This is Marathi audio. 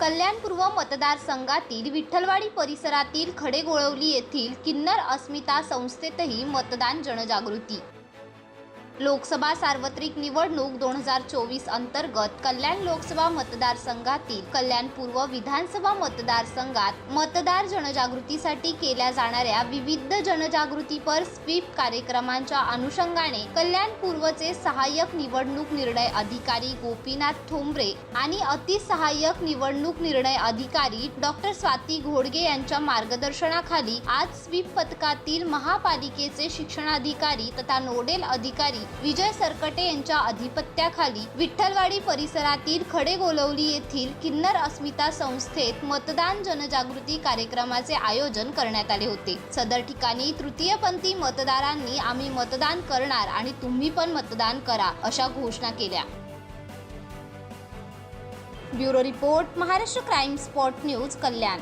कल्याणपूर्व मतदारसंघातील विठ्ठलवाडी परिसरातील खडेगोळवली येथील किन्नर अस्मिता संस्थेतही मतदान जनजागृती लोकसभा सार्वत्रिक निवडणूक दोन हजार चोवीस अंतर्गत कल्याण लोकसभा मतदारसंघातील कल्याण पूर्व विधानसभा मतदारसंघात मतदार जनजागृतीसाठी केल्या जाणाऱ्या विविध जनजागृतीपर स्वीप कार्यक्रमांच्या अनुषंगाने कल्याण पूर्वचे सहाय्यक निवडणूक निर्णय अधिकारी गोपीनाथ ठोंबरे आणि अतिसहाय्यक निवडणूक निर्णय अधिकारी डॉक्टर स्वाती घोडगे यांच्या मार्गदर्शनाखाली आज स्वीप पथकातील महापालिकेचे शिक्षणाधिकारी तथा नोडेल अधिकारी विजय सरकटे यांच्या अधिपत्याखाली विठ्ठलवाडी परिसरातील खडेगोलवली येथील किन्नर अस्मिता संस्थेत मतदान जनजागृती कार्यक्रमाचे आयोजन करण्यात आले होते. सदर ठिकाणी तृतीयपंथी मतदारांनी आम्ही मतदान करणार आणि तुम्ही पण मतदान करा अशा घोषणा केल्या. Bureau report Maharashtra crime spot news Kalyan.